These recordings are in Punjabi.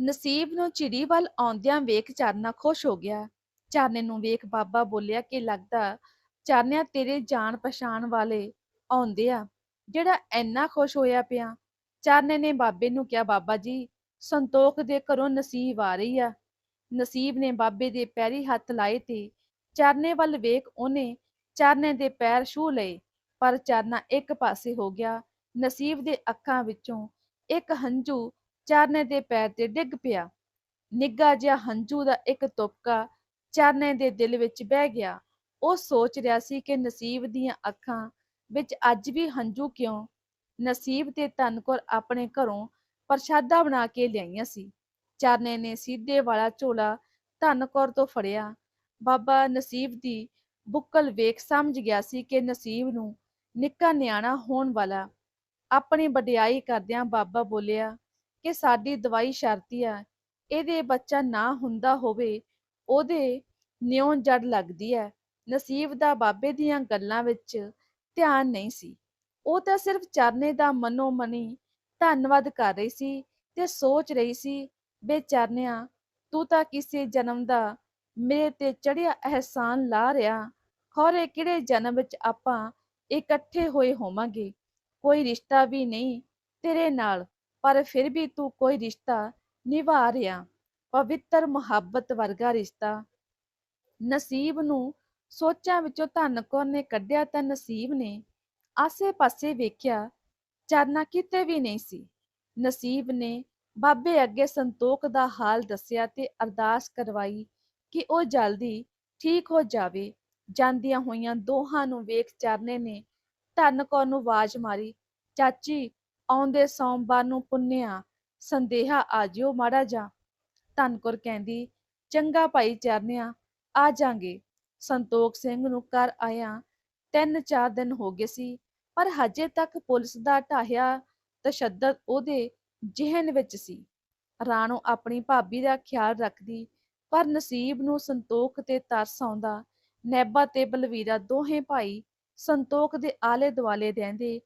ਨਸੀਬ ਨੂੰ ਚਿੜੀ ਵੱਲ ਆਉਂਦਿਆਂ ਵੇਖ ਚਰਨਾ ਖੁਸ਼ ਹੋ ਗਿਆ। ਚਰਨੇ ਨੂੰ ਵੇਖ ਬਾਬਾ ਬੋਲਿਆ ਕਿ ਲੱਗਦਾ ਚਰਨਿਆ ਤੇਰੇ ਜਾਣ ਪਛਾਣ ਵਾਲੇ ਆਉਂਦੇ ਆ, ਜਿਹੜਾ ਇੰਨਾ ਖੁਸ਼ ਹੋਇਆ ਪਿਆ। ਚਰਨੇ ਨੇ ਬਾਬੇ ਨੂੰ ਕਿਹਾ, ਬਾਬਾ ਜੀ, ਸੰਤੋਖ ਦੇ ਘਰੋਂ ਨਸੀਬ ਆ ਰਹੀ ਆ। ਨਸੀਬ ਨੇ ਬਾਬੇ ਦੇ ਪੈਰੀ ਹੱਥ ਲਾਏ ਤੇ ਚਰਨੇ ਵੱਲ ਵੇਖ ਉਹਨੇ ਚਰਨੇ ਦੇ ਪੈਰ ਛੂ ਲਏ, ਪਰ ਚਰਨਾ ਇੱਕ ਪਾਸੇ ਹੋ ਗਿਆ। ਨਸੀਬ ਦੇ ਅੱਖਾਂ ਵਿੱਚੋਂ ਇੱਕ ਹੰਝੂ ਚਰਨੇ ਦੇ ਪੈਰ ਤੇ ਡਿੱਗ ਪਿਆ। ਨਿੱਘਾ ਜਿਹਾ ਹੰਝੂ ਦਾ ਇੱਕ ਤੁਪਕਾ ਚਰਨੇ ਦੇ ਦਿਲ ਵਿੱਚ ਬਹਿ ਗਿਆ। ਉਹ ਸੋਚ ਰਿਹਾ ਸੀ ਕਿ ਨਸੀਬ ਦੀਆਂ ਅੱਖਾਂ ਵਿੱਚ ਅੱਜ ਵੀ ਹੰਝੂ ਕਿਉਂ? ਨਸੀਬ ਤੇ ਧਨਕੌਰ ਆਪਣੇ ਘਰੋਂ ਪ੍ਰਸ਼ਾਦਾ ਬਣਾ ਕੇ ਲਿਆਈਆਂ ਸੀ। ਚਰਨੇ ਨੇ ਸੀਧੇ ਵਾਲਾ ਝੋਲਾ ਧਨਕੌਰ ਤੋਂ ਫੜਿਆ। ਬਾਬਾ ਨਸੀਬ ਦੀ ਬੁੱਕਲ ਵੇਖ ਸਮਝ ਗਿਆ ਸੀ ਕਿ ਨਸੀਬ ਨੂੰ ਨਿੱਕਾ ਨਿਆਣਾ ਹੋਣ ਵਾਲਾ ਆਪਣੀ ਵਡਿਆਈ ਕਰਦਿਆਂ ਬਾਬਾ ਬੋਲਿਆ ਕਿ ਸਾਡੀ ਦਵਾਈ ਸ਼ਰਤੀ ਆ, ਇਹਦੇ ਬੱਚਾ ਨਾ ਹੁੰਦਾ ਹੋਵੇ, ਉਹਦੇ ਨਿਉਂ ਜੜ ਲੱਗਦੀ ਹੈ। ਨਸੀਬ ਦਾ ਬਾਬੇ ਦੀਆਂ ਗੱਲਾਂ ਵਿੱਚ ਧਿਆਨ ਨਹੀਂ ਸੀ। ਉਹ ਤਾਂ ਸਿਰਫ ਚਰਨੇ ਦਾ ਮਨੋ ਮਨੀ ਧੰਨਵਾਦ ਕਰ ਰਹੀ ਸੀ ਤੇ ਸੋਚ ਰਹੀ ਸੀ ਬੇਚਰਨਿਆ ਤੂੰ ਤਾਂ ਕਿਸੇ ਜਨਮ ਦਾ ਮੇਰੇ ਤੇ ਚੜਿਆ ਅਹਿਸਾਨ ਲਾ ਰਿਹਾ। ਖੌਰੇ ਕਿਹੜੇ ਜਨਮ ਵਿੱਚ ਆਪਾਂ ਇਕੱਠੇ ਹੋਏ ਹੋਵਾਂਗੇ? ਕੋਈ ਰਿਸ਼ਤਾ ਵੀ ਨਹੀਂ ਤੇਰੇ ਨਾਲ। ਪਰ ਫਿਰ ਵੀ ਤੂੰ ਕੋਈ ਰਿਸ਼ਤਾ ਨਿਭਾ ਰਿਹਾ। ਪਵਿੱਤਰ ਮੁਹੱਬਤ ਵਰਗਾ ਰਿਸ਼ਤਾ। ਨਸੀਬ ਨੂੰ ਸੋਚਾਂ ਵਿੱਚੋਂ ਧੰਨ ਕੌਰ ਨੇ ਕੱਢਿਆ ਤਾਂ ਨਸੀਬ ਨੇ ਆਸੇ-ਪਾਸੇ ਵੇਖਿਆ, ਚਰਨਾ ਕਿਤੇ ਵੀ ਨਹੀਂ ਸੀ। ਨਸੀਬ ਨੇ ਬਾਬੇ ਅੱਗੇ ਸੰਤੋਖ ਦਾ ਹਾਲ ਦੱਸਿਆ ਤੇ ਅਰਦਾਸ ਕਰਵਾਈ ਕਿ ਉਹ ਜਲਦੀ ਠੀਕ ਹੋ ਜਾਵੇ। ਜਾਂਦੀਆਂ ਹੋਈਆਂ ਦੋਹਾਂ ਨੂੰ ਵੇਖ ਚਰਨੇ ਨੇ ਧੰਨ ਕੌਰ ਨੂੰ ਆਵਾਜ਼ ਮਾਰੀ, ਚਾਚੀ ਆਉਂਦੇ ਸੋਮਵਾਰ ਨੂੰ ਪੁੰਨਿਆ, ਸੰਦੇਹਾ ਆ ਜਿਓ ਮਾੜਾ ਜਾ। ਧਨਕੌਰ ਕਹਿੰਦੀ, ਚੰਗਾ ਭਾਈ ਚਰਨਿਆ, ਆ ਜਾਾਂਗੇ। ਸੰਤੋਖ ਸਿੰਘ ਨੂੰ ਘਰ ਆਇਆ ਤਿੰਨ ਚਾਰ ਦਿਨ ਹੋ ਗਏ ਸੀ, ਪਰ ਹਜੇ ਤੱਕ ਪੁਲਿਸ ਦਾ ਢਾਹਿਆ ਤਸ਼ੱਦਦ ਉਹਦੇ ਜ਼ਿਹਨ ਵਿੱਚ ਸੀ। ਰਾਣੋ ਆਪਣੀ ਭਾਬੀ ਦਾ ਖਿਆਲ ਰੱਖਦੀ, ਪਰ ਨਸੀਬ ਨੂੰ ਸੰਤੋਖ ਤੇ ਤਰਸ ਆਉਂਦਾ ਨੈਬਾ ਤੇ ਬਲਵੀਰਾ ਦੋਹੇ ਭਾਈ ਸੰਤੋਖ ਦੇ ਆਲੇ ਦੁਆਲੇ ਰਹਿੰਦੇ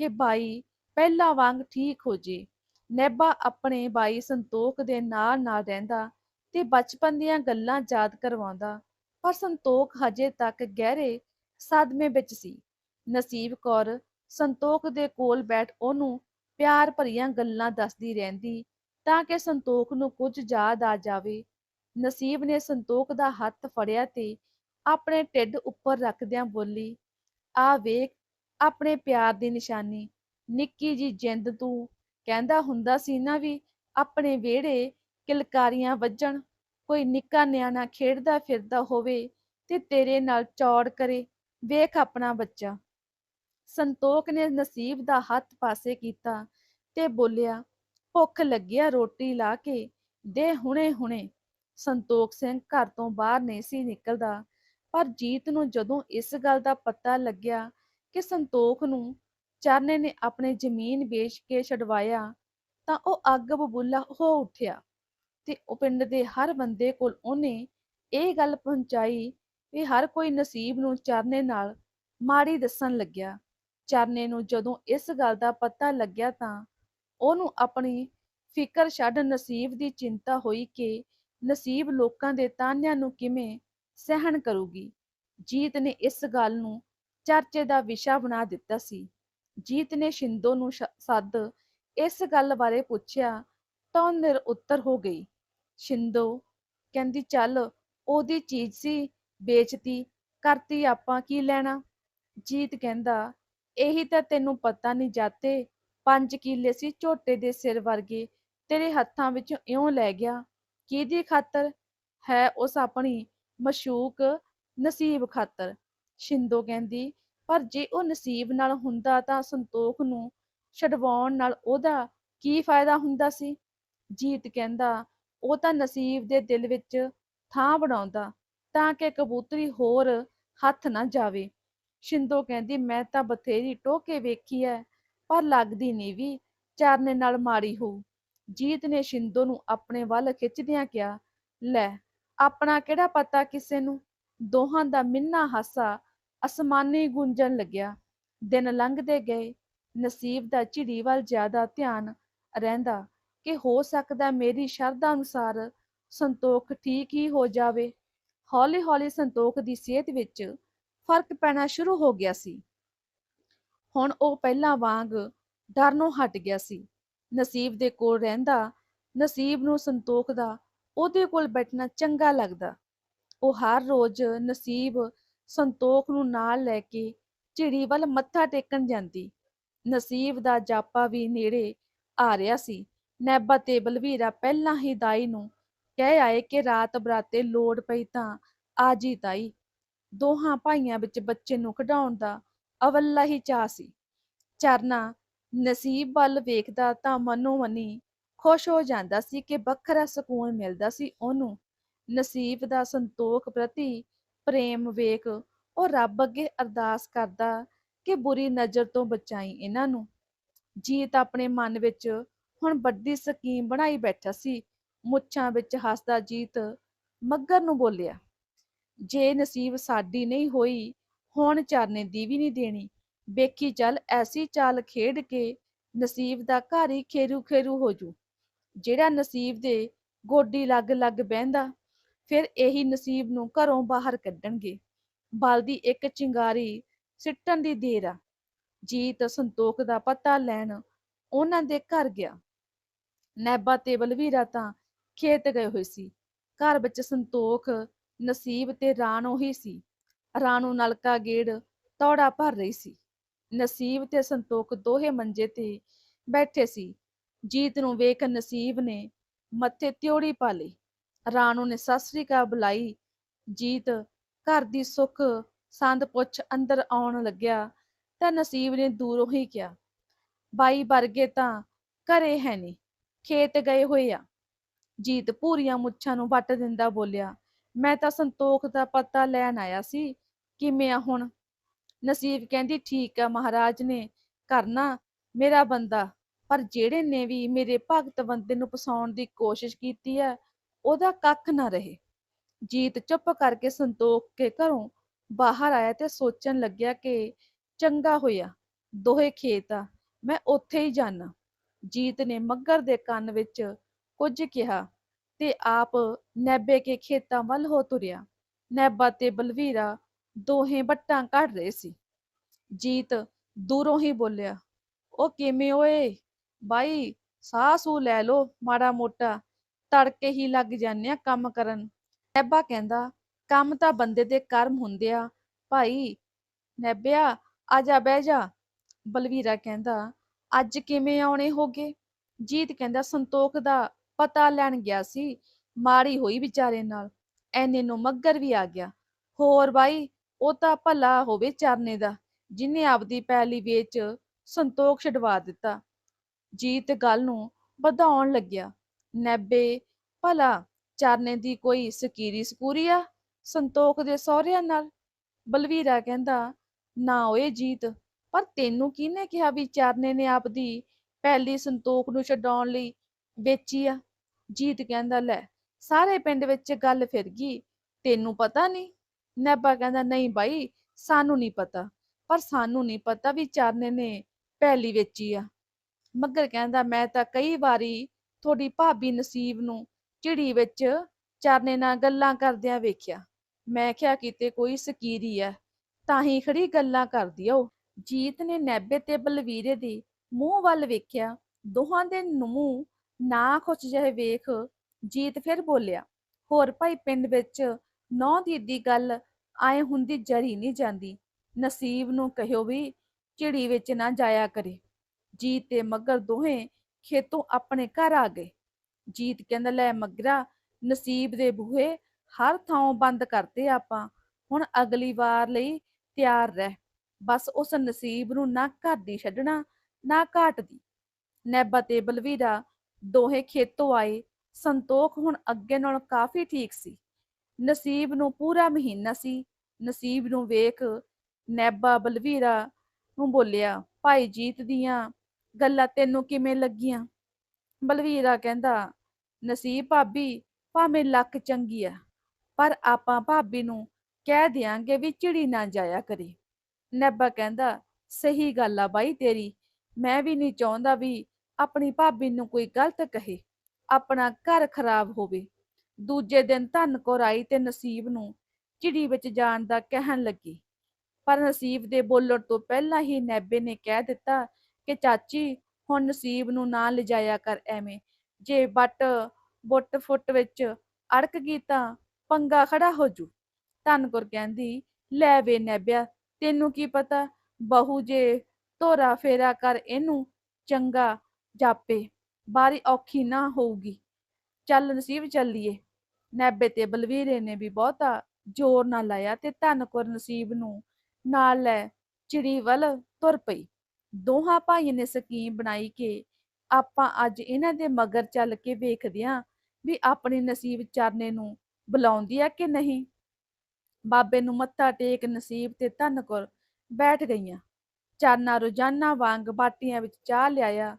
ਕਿ ਬਾਈ ਪਹਿਲਾਂ ਵਾਂਗ ਠੀਕ ਹੋ ਜੇ। ਨੈਬਾ ਆਪਣੇ ਬਾਈ ਸੰਤੋਖ ਦੇ ਨਾਲ ਨਾਲ ਰਹਿੰਦਾ ਤੇ ਬਚਪਨ ਦੀਆਂ ਗੱਲਾਂ ਯਾਦ ਕਰਵਾਉਂਦਾ। ਪਰ ਸੰਤੋਖ ਹਜੇ ਤੱਕ ਗਹਿਰੇ ਸਦਮੇ ਵਿੱਚ ਸੀ। ਨਸੀਬ ਕੌਰ ਸੰਤੋਖ ਦੇ ਕੋਲ ਬੈਠ ਉਹਨੂੰ ਪਿਆਰ ਭਰੀਆਂ ਗੱਲਾਂ ਦੱਸਦੀ ਰਹਿੰਦੀ ਤਾਂ ਕਿ ਸੰਤੋਖ ਨੂੰ ਕੁਝ ਯਾਦ ਆ ਜਾਵੇ। ਨਸੀਬ ਨੇ ਸੰਤੋਖ ਦਾ ਹੱਥ ਫੜਿਆ ਤੇ ਆਪਣੇ ਢਿੱਡ ਉੱਪਰ ਰੱਖਦਿਆਂ ਬੋਲੀ, ਆ ਵੇਖ, ਆਪਣੇ ਪਿਆਰ ਦੀ ਨਿਸ਼ਾਨੀ। ਨਿੱਕੀ ਜੀ ਜਿੰਦ ਤੂੰ। ਕਹਿੰਦਾ ਹੁੰਦਾ ਸੀ ਨਾ ਵੀ ਆਪਣੇ ਵਿਹੜੇ ਕਿਲਕਾਰੀਆਂ ਵੱਜਣ, ਕੋਈ ਨਿੱਕਾ ਨਿਆਣਾ ਖੇਡਦਾ ਫਿਰਦਾ ਹੋਵੇ ਤੇ ਤੇਰੇ ਨਾਲ ਚੌੜ ਕਰੇ, ਵੇਖ ਆਪਣਾ ਬੱਚਾ। ਸੰਤੋਖ ਨੇ ਨਸੀਬ ਦਾ ਹੱਥ ਪਾਸੇ ਕੀਤਾ ਤੇ ਬੋਲਿਆ, ਭੁੱਖ ਲੱਗਿਆ ਰੋਟੀ ਲਾ ਕੇ, ਦੇ ਹੁਣੇ ਹੁਣੇ। ਸੰਤੋਖ ਸਿੰਘ ਘਰ ਤੋਂ ਬਾਹਰ ਨਹੀਂ ਸੀ ਨਿਕਲਦਾ, ਪਰ ਜੀਤ ਨੂੰ ਜਦੋਂ ਇਸ ਗੱਲ ਦਾ ਪਤਾ ਲੱਗਿਆ ਕਿ ਸੰਤੋਖ ਨੂੰ ਚਰਨੇ ਨੇ ਆਪਣੇ ਜ਼ਮੀਨ ਵੇਚ ਕੇ ਛਡਵਾਇਆ, ਤਾਂ ਉਹ ਅੱਗ ਬਬੂਲਾ ਹੋ ਉੱਠਿਆ ਤੇ ਉਹ ਪਿੰਡ ਦੇ ਹਰ ਬੰਦੇ ਕੋਲ ਉਹਨੇ ਇਹ ਗੱਲ ਪਹੁੰਚਾਈ ਵੀ ਹਰ ਕੋਈ ਨਸੀਬ ਨੂੰ ਚਰਨੇ ਨਾਲ ਮਾੜੀ ਦੱਸਣ ਲੱਗਿਆ। ਚਰਨੇ ਨੂੰ ਜਦੋਂ ਇਸ ਗੱਲ ਦਾ ਪਤਾ ਲੱਗਿਆ ਤਾਂ ਉਹਨੂੰ ਆਪਣੀ ਫਿਕਰ ਛੱਡ ਨਸੀਬ ਦੀ ਚਿੰਤਾ ਹੋਈ ਕਿ ਨਸੀਬ ਲੋਕਾਂ ਦੇ ਤਾਨਿਆਂ ਨੂੰ ਕਿਵੇਂ ਸਹਿਣ ਕਰੂਗੀ। ਜੀਤ ਨੇ ਇਸ ਗੱਲ ਨੂੰ ਚਰਚੇ ਦਾ ਵਿਸ਼ਾ ਬਣਾ ਦਿੱਤਾ ਸੀ। ਜੀਤ ਨੇ ਸ਼ਿੰਦੋ ਨੂੰ ਸ਼- ਸੱਦ ਇਸ ਗੱਲ ਬਾਰੇ ਪੁੱਛਿਆ ਤਾਂ ਉਹ ਨਿਰ ਹੋ ਗਈ। ਸ਼ਿੰਦੋ ਕਹਿੰਦੀ, ਚੱਲ ਉਹਦੀ ਚੀਜ਼ ਸੀ ਵੇਚਤੀ, ਕਰਤੀ ਆਪਾਂ ਕੀ ਲੈਣਾ? ਜੀਤ ਕਹਿੰਦਾ, ਇਹੀ ਤਾਂ ਤੈਨੂੰ ਪਤਾ ਨਹੀਂ ਜਾਤੇ, ਪੰਜ ਕਿੱਲੇ ਸੀ ਝੋਟੇ ਦੇ ਸਿਰ ਵਰਗੇ, ਤੇਰੇ ਹੱਥਾਂ ਵਿੱਚ ਇਉਂ ਲੈ ਗਿਆ। ਕਿਹਦੀ ਖਾਤਰ? ਹੈ ਉਸ ਆਪਣੀ ਮਸ਼ੂਕ ਨਸੀਬ ਖਾਤਰ। ਸ਼ਿੰਦੋ ਕਹਿੰਦੀ ਪਰ ਜੇ ਉਹ ਨਸੀਬ ਨਾਲ ਹੁੰਦਾ ਤਾਂ ਸੰਤੋਖ ਨੂੰ ਛਡਵਾਉਣ ਨਾਲ ਉਹਦਾ ਕੀ ਫਾਇਦਾ ਹੁੰਦਾ ਸੀ? ਜੀਤ ਕਹਿੰਦਾ, ਉਹ ਤਾਂ ਨਸੀਬ ਦੇ ਦਿਲ ਵਿੱਚ ਥਾਂ ਬਣਾਉਂਦਾ, ਤਾਂ ਕਿ ਕਬੂਤਰੀ ਹੋਰ ਹੱਥ ਨਾ ਜਾਵੇ। ਸ਼ਿੰਦੋ ਕਹਿੰਦੀ, ਮੈਂ ਤਾਂ ਬਥੇਰੀ ਟੋਕੇ ਵੇਖੀ ਐ, ਪਰ ਲੱਗਦੀ ਨਹੀਂ ਵੀ ਚਰਨੇ ਨਾਲ ਮਾੜੀ ਹੋਊ ਜੀਤ ਨੇ ਸ਼ਿੰਦੋ ਨੂੰ ਆਪਣੇ ਵੱਲ ਖਿੱਚਦਿਆਂ ਕਿਹਾ, ਲੈ, ਆਪਣਾ ਕਿਹੜਾ ਪਤਾ ਕਿਸੇ ਨੂੰ? ਦੋਹਾਂ ਦਾ ਮਿੰਨਾ ਹਾਸਾ ਅਸਮਾਨੀ ਗੂੰਜਣ ਲੱਗਿਆ। ਦਿਨ ਲੰਘਦੇ ਗਏ। ਨਸੀਬ ਦਾ ਝਿੜੀ ਵੱਲ ਜ਼ਿਆਦਾ ਧਿਆਨ ਰਹਿੰਦਾ ਕਿ ਹੋ ਸਕਦਾ ਮੇਰੀ ਸ਼ਰਧਾ ਅਨੁਸਾਰ ਸੰਤੋਖ ਠੀਕ ਹੀ ਹੋ ਜਾਵੇ। ਹੌਲੀ-ਹੌਲੀ ਸੰਤੋਖ ਦੀ ਸਿਹਤ ਵਿੱਚ ਫ਼ਰਕ ਪੈਣਾ ਸ਼ੁਰੂ ਹੋ ਗਿਆ ਸੀ। ਹੁਣ ਉਹ ਪਹਿਲਾਂ ਵਾਂਗ ਡਰਨੋਂ ਹਟ ਗਿਆ ਸੀ। ਨਸੀਬ ਦੇ ਕੋਲ ਰਹਿੰਦਾ, ਨਸੀਬ ਨੂੰ ਸੰਤੋਖ ਦਾ ਉਹਦੇ ਕੋਲ ਬੈਠਣਾ ਚੰਗਾ ਲੱਗਦਾ। ਉਹ ਹਰ ਰੋਜ਼ ਨਸੀਬ ਸੰਤੋਖ ਨੂੰ ਨਾਲ ਲੈ ਕੇ ਝਿੜੀ ਵੱਲ ਮੱਥਾ ਟੇਕਣ ਜਾਂਦੀ। ਨਸੀਬ ਦਾ ਜਾਪਾ ਵੀ ਨੇੜੇ ਆ ਰਿਹਾ ਸੀ। ਨੈਬਾ ਤੇ ਬਲਵੀਰਾ ਪਹਿਲਾਂ ਹੀ ਦਾਈ ਨੂੰ ਕਹਿ ਆਏ ਕਿ ਰਾਤ ਬਰਾਤੇ ਲੋੜ ਪਈ ਤਾਂ ਆ ਤਾਈ ਦੋਹਾਂ ਭਾਈਆਂ ਵਿੱਚ ਬੱਚੇ ਨੂੰ ਖਿਡਾਉਣ ਦਾ ਅਵੱਲਾ ਹੀ ਚਾਅ ਸੀ। ਚਰਨਾ ਨਸੀਬ ਵੱਲ ਵੇਖਦਾ ਤਾਂ ਮਨੋ ਮਨੀ ਖੁਸ਼ ਹੋ ਜਾਂਦਾ ਸੀ ਕਿ ਵੱਖਰਾ ਸਕੂਨ ਮਿਲਦਾ ਸੀ ਉਹਨੂੰ। ਨਸੀਬ ਦਾ ਸੰਤੋਖ ਪ੍ਰਤੀ ਪ੍ਰੇਮ ਵੇਖ, ਉਹ ਰੱਬ ਅੱਗੇ ਅਰਦਾਸ ਕਰਦਾ ਕਿ ਬੁਰੀ ਨਜ਼ਰ ਤੋਂ ਬਚਾਈ ਇਹਨਾਂ ਨੂੰ। ਜੀਤ ਆਪਣੇ ਮਨ ਵਿੱਚ ਹੁਣ ਵੱਡੀ ਸਕੀਮ ਬਣਾਈ ਬੈਠਾ ਸੀ, ਮੁੱਛਾਂ ਵਿੱਚ ਹੱਸਦਾ ਜੀਤ ਮੱਗਰ ਨੂੰ ਬੋਲਿਆ, ਜੇ ਨਸੀਬ ਸਾਡੀ ਨਹੀਂ ਹੋਈ, ਹੁਣ ਚਰਨੇ ਦੀ ਵੀ ਨਹੀਂ ਦੇਣੀ। ਵੇਖੀ ਚੱਲ ਐਸੀ ਚਾਲ ਖੇਡ ਕੇ ਨਸੀਬ ਦਾ ਘਰ ਹੀ ਖੇਰੂ ਖੇਰੂ ਹੋ ਜੂ। ਜਿਹੜਾ ਨਸੀਬ ਦੇ ਗੋਡੀ ਲੱਗ ਲੱਗ ਬਹਿੰਦਾ ਫਿਰ ਇਹੀ ਨਸੀਬ ਨੂੰ ਘਰੋਂ ਬਾਹਰ ਕੱਢਣਗੇ। ਬਲਦੀ ਇੱਕ ਚਿੰਗਾਰੀ ਸਿੱਟਣ ਦੀ ਦੇਰ ਆ। ਜੀਤ ਸੰਤੋਖ ਦਾ ਪਤਾ ਲੈਣ ਉਹਨਾਂ ਦੇ ਘਰ ਗਿਆ। ਨੈਬਾ ਤੇ ਬਲਵੀਰਾ ਤਾਂ ਖੇਤ ਗਏ ਹੋਏ ਸੀ। ਘਰ ਵਿੱਚ ਸੰਤੋਖ, ਨਸੀਬ ਤੇ ਰਾਣੋ ਹੀ ਸੀ। ਰਾਣੋ ਨਲਕਾ ਗੇੜ ਤੌੜਾ ਭਰ ਰਹੀ ਸੀ। ਨਸੀਬ ਤੇ ਸੰਤੋਖ ਦੋਹੇ ਮੰਜੇ ਤੇ ਬੈਠੇ ਸੀ। ਜੀਤ ਨੂੰ ਵੇਖ ਨਸੀਬ ਨੇ ਮੱਥੇ ਤਿਉੜੀ ਪਾ ਲਈ। ਰਾਣੋ ਨੇ ਸਤਿ ਸ੍ਰੀ ਅਕਾਲ ਬੁਲਾਈ। ਜੀਤ ਘਰ ਦੀ ਸੁੱਖ ਸੰਦ ਪੁੱਛ ਅੰਦਰ ਆਉਣ ਲੱਗਿਆ ਤਾਂ ਨਸੀਬ ਨੇ ਦੂਰੋਂ ਹੀ ਕਿਹਾ, ਬਾਈ ਵਰਗੇ ਤਾਂ ਘਰੇ ਹੈ ਨਹੀਂ ਖੇਤ ਗਏ ਹੋਏ ਆ। ਜੀਤ ਪੂਰੀਆਂ ਮੁੱਛਾਂ ਨੂੰ ਵੱਟ ਦਿੰਦਾ ਬੋਲਿਆ, ਮੈਂ ਤਾਂ ਸੰਤੋਖ ਦਾ ਪਤਾ ਲੈਣ ਆਇਆ ਸੀ, ਕਿਵੇਂ ਆ ਹੁਣ? ਨਸੀਬ ਕਹਿੰਦੀ, ਠੀਕ ਆ ਮਹਾਰਾਜ ਨੇ ਕਰਨਾ ਮੇਰਾ ਬੰਦਾ, ਪਰ ਜਿਹੜੇ ਨੇ ਵੀ ਮੇਰੇ ਭਗਤ ਬੰਦੇ ਨੂੰ ਫਸਾਉਣ ਦੀ ਕੋਸ਼ਿਸ਼ ਕੀਤੀ ਹੈ ਉਹਦਾ ਕੱਖ ਨਾ ਰਹੇ। ਜੀਤ ਚੁੱਪ ਕਰਕੇ ਸੰਤੋਖ ਕੇ ਘਰੋਂ ਬਾਹਰ ਆਇਆ ਤੇ ਸੋਚਣ ਲੱਗਿਆ ਕਿ ਚੰਗਾ ਹੋਇਆ, ਦੋਹੇ ਖੇਤ ਆ, ਮੈਂ ਉੱਥੇ ਹੀ ਜਾਣਾ ਜੀਤ ਨੇ ਮੱਗਰ ਦੇ ਕੰਨ ਵਿੱਚ ਕੁਝ ਕਿਹਾ ਤੇ ਆਪ ਨੈਬੇ ਕੇ ਖੇਤਾਂ ਵੱਲ ਹੋ ਤੁਰਿਆ। ਨੈਬਾ ਤੇ ਬਲਵੀਰਾ ਦੋਹੇ ਬੱਟਾਂ ਕੱਢ ਰਹੇ ਸੀ। ਜੀਤ ਦੂਰੋਂ ਹੀ ਬੋਲਿਆ, ਉਹ ਕਿਵੇਂ ਓਏ? ਬਾਈ ਸਾਹ ਸੂ ਲੈ ਲੋ ਮਾੜਾ ਮੋਟਾ ਤੜਕੇ ਹੀ ਲੱਗ ਜਾਂਦੇ ਆ ਕੰਮ ਕਰਨ। ਨੈਬਾ ਕਹਿੰਦਾ, ਕੰਮ ਤਾਂ ਬੰਦੇ ਦੇ ਕਰਮ ਹੁੰਦੇ ਆ। ਭਾਈ, ਨੈਬਿਆ, ਆ ਜਾ, ਬਹਿ ਜਾ। ਬਲਵੀਰਾ ਕਹਿੰਦਾ, ਅੱਜ ਕਿਵੇਂ ਆਉਣੇ ਹੋਗੇ? ਜੀਤ ਕਹਿੰਦਾ, ਸੰਤੋਖ ਦਾ ਪਤਾ ਲੈਣ ਗਿਆ ਸੀ, ਮਾੜੀ ਹੋਈ ਵਿਚਾਰੇ ਨਾਲ। ਐਨੇ ਨੂੰ ਮੱਗਰ ਵੀ ਆ ਗਿਆ। ਹੋਰ ਬਾਈ, ਉਹ ਤਾਂ ਭਲਾ ਹੋਵੇ ਚਰਨੇ ਦਾ, ਜਿਨੇ ਆਪਦੀ ਪੈਲੀ ਵੇਚ ਸੰਤੋਖ ਛਡਵਾ ਦਿੱਤਾ। ਜੀਤ ਗੱਲ ਨੂੰ ਵਧਾਉਣ ਲੱਗਿਆ। ਨੈਬੇ, ਭਲਾ, ਚਰਨੇ ਦੀ ਕੋਈ ਸਕੀਰੀ ਸਕੂਰੀ ਆ, ਸੰਤੋਖ ਦੇ ਸਹੁਰਿਆਂ ਨਾਲ। ਬਲਵੀਰਾ ਕਹਿੰਦਾ, ਨਾ ਓਏ ਜੀਤ, ਪਰ ਤੈਨੂੰ ਕਿਹਨੇ ਕਿਹਾ ਵੀ ਚਰਨੇ ਨੇ ਆਪਦੀ ਪਹਿਲੀ ਸੰਤੋਖ ਨੂੰ ਛਡਾਉਣ ਲਈ ਵੇਚੀ ਆ? ਜੀਤ ਕਹਿੰਦਾ, ਲੈ, ਸਾਰੇ ਪਿੰਡ ਵਿੱਚ ਗੱਲ ਫਿਰ ਗਈ, ਤੈਨੂੰ ਪਤਾ ਨਹੀਂ? ਨੈਬਾ ਕਹਿੰਦਾ, ਨਹੀਂ ਬਾਈ, ਸਾਨੂੰ ਨਹੀਂ ਪਤਾ, ਪਰ ਸਾਨੂੰ ਨਹੀਂ ਪਤਾ ਵੀ ਚਰਨੇ ਨੇ ਪਹਿਲੀ ਵੇਚੀ ਆ। ਮੱਗਰ ਕਹਿੰਦਾ, ਮੈਂ ਤਾਂ ਕਈ ਵਾਰੀ ਤੁਹਾਡੀ ਭਾਬੀ ਨਸੀਬ ਨੂੰ ਝਿੜੀ ਵਿੱਚ ਚਰਨੇ ਨਾਲ ਗੱਲਾਂ ਕਰਦਿਆਂ ਵੇਖਿਆ। ਮੈਂ ਕਿਹਾ, ਕਿਤੇ ਕੋਈ ਸਕੀਰੀ ਆ ਤਾਂ ਹੀ ਖੜੀ ਗੱਲਾਂ ਕਰਦੀ ਆ ਜੀਤ ਨੇ ਨੈਬੇ ਤੇ ਬਲਵੀਰੇ ਦੇ ਮੂੰਹ ਵੱਲ ਵੇਖਿਆ। ਦੋਹਾਂ ਦੇ ਮੂੰਹ ਨਾ ਖੁਸ਼ ਜਿਹੇ ਵੇਖ ਜੀਤ ਫਿਰ ਬੋਲਿਆ, ਹੋਰ ਭਾਈ ਪਿੰਡ ਵਿੱਚ ਨੌ ਦੀ ਗੱਲ ਆਏ ਹੁੰਦੀ ਜਰੀ ਨਹੀਂ ਜਾਂਦੀ। ਨਸੀਬ ਨੂੰ ਕਹਿਓ ਵੀ ਝਿੜੀ ਵਿੱਚ ਨਾ ਜਾਇਆ ਕਰੇ। ਜੀਤ ਤੇ ਮਗਰ ਦੋਹੇ ਖੇਤੋਂ ਆਪਣੇ ਘਰ ਆ ਗਏ। ਜੀਤ ਕਹਿੰਦਾ, ਲੈ ਮਗਰਾ, ਨਸੀਬ ਦੇ ਬੂਹੇ ਹਰ ਥਾਂ ਬੰਦ ਕਰਤੇ ਆਪਾਂ। ਹੁਣ ਅਗਲੀ ਵਾਰ ਲਈ ਤਿਆਰ ਰਹਿ। ਬਸ ਉਸ ਨਸੀਬ ਨੂੰ ਨਾ ਘਰ ਦੀ ਛੱਡਣਾ, ਨਾ ਘਾਟ ਦੀ। ਨੈਬਾ ਤੇ ਬਲਵੀਰਾ ਦੋਹੇ ਖੇਤੋਂ ਆਏ। ਸੰਤੋਖ ਹੁਣ ਅੱਗੇ ਨਾਲ ਕਾਫੀ ਠੀਕ ਸੀ। ਨਸੀਬ ਨੂੰ ਪੂਰਾ ਮਹੀਨਾ ਸੀ। ਨਸੀਬ ਨੂੰ ਵੇਖ ਨੈਬਾ ਬਲਵੀਰਾ ਨੂੰ ਬੋਲਿਆ, ਭਾਈ ਜੀਤ ਦੀਆਂ ਗੱਲਾਂ ਤੈਨੂੰ ਕਿਵੇਂ ਲੱਗੀਆਂ? ਬਲਵੀਰਾ ਕਹਿੰਦਾ, ਨਸੀਬ ਭਾਬੀ, ਭਾਵੇਂ ਲੱਕ ਚੰਗੀ ਆ, ਪਰ ਆਪਾਂ ਭਾਬੀ ਨੂੰ ਕਹਿ ਦਿਆਂਗੇ ਵੀ ਚਿੜੀ ਨਾ ਜਾਇਆ ਕਰੇ। ਨੈਬਾ ਕਹਿੰਦਾ, ਸਹੀ ਗੱਲ ਆ ਬਾਈ ਤੇਰੀ, ਮੈਂ ਵੀ ਨਹੀਂ ਚਾਹੁੰਦਾ ਵੀ ਆਪਣੀ ਭਾਬੀ ਨੂੰ ਕੋਈ ਗਲਤ ਕਹੇ, ਆਪਣਾ ਘਰ ਖਰਾਬ ਹੋਵੇ। ਦੂਜੇ ਦਿਨ ਧਨ ਕੌਰ ਤੇ ਨਸੀਬ ਨੂੰ ਚਿੜੀ ਵਿੱਚ ਜਾਣ ਦਾ ਕਹਿਣ ਲੱਗੀ। ਪਰ ਨਸੀਬ ਦੇ ਬੋਲਣ ਤੋਂ ਪਹਿਲਾਂ ਹੀ ਨੈਬੇ ਨੇ ਕਹਿ ਦਿੱਤਾ ਕਿ ਚਾਚੀ, ਹੁਣ ਨਸੀਬ ਨੂੰ ਨਾ ਲਿਜਾਇਆ ਕਰ ਐਵੇਂ। ਜੇ ਬੱਟ ਬੁੱਟ ਫੁੱਟ ਵਿੱਚ ਅੜਕ ਗਈ ਤਾਂ ਪੰਗਾ ਖੜਾ ਹੋ ਜੂ। ਧਨਕੁਰ ਕਹਿੰਦੀ, ਲੈ ਵੇ ਨੈਬਿਆ, ਤੈਨੂੰ ਕੀ ਪਤਾ, ਬਹੂ ਜੇ ਤੋਰਾ ਫੇਰਾ ਕਰ ਇਹਨੂੰ ਚੰਗਾ ਜਾਪੇ, ਬਾਰੀ ਔਖੀ ਨਾ ਹੋਊਗੀ। ਚੱਲ ਨਸੀਬ ਚੱਲੀਏ। ਨੈਬੇ ਤੇ ਬਲਵੀਰੇ ਨੇ ਵੀ ਬਹੁਤਾ ਜ਼ੋਰ ਨਾ ਲਾਇਆ ਤੇ ਧਨਕੁਰ ਨਸੀਬ ਨੂੰ ਨਾਲ ਲੈ ਚਿੜੀ ਵੱਲ ਤੁਰ ਪਈ। ਦੋਹਾਂ ਭਾਈਆਂ ਨੇ ਸਕੀਮ ਬਣਾਈ ਕਿ ਆਪਾਂ ਅੱਜ ਇਹਨਾਂ ਦੇ ਮਗਰ ਚੱਲ ਕੇ ਵੇਖਦੇ ਆਂ ਵੀ ਆਪਣੀ ਨਸੀਬ ਚਰਨੇ ਨੂੰ ਬੁਲਾਉਂਦੀ ਆ ਕਿ ਨਹੀਂ। ਬਾਬੇ ਨੂੰ ਮੱਥਾ ਟੇਕ ਨਸੀਬ ਤੇ ਧਨਕੁਰ ਬੈਠ ਗਈਆਂ। ਚਾਨਾ ਰੋਜ਼ਾਨਾ ਵਾਂਗ ਬਾਟੀਆਂ ਵਿੱਚ ਚਾਹ ਲਿਆਇਆ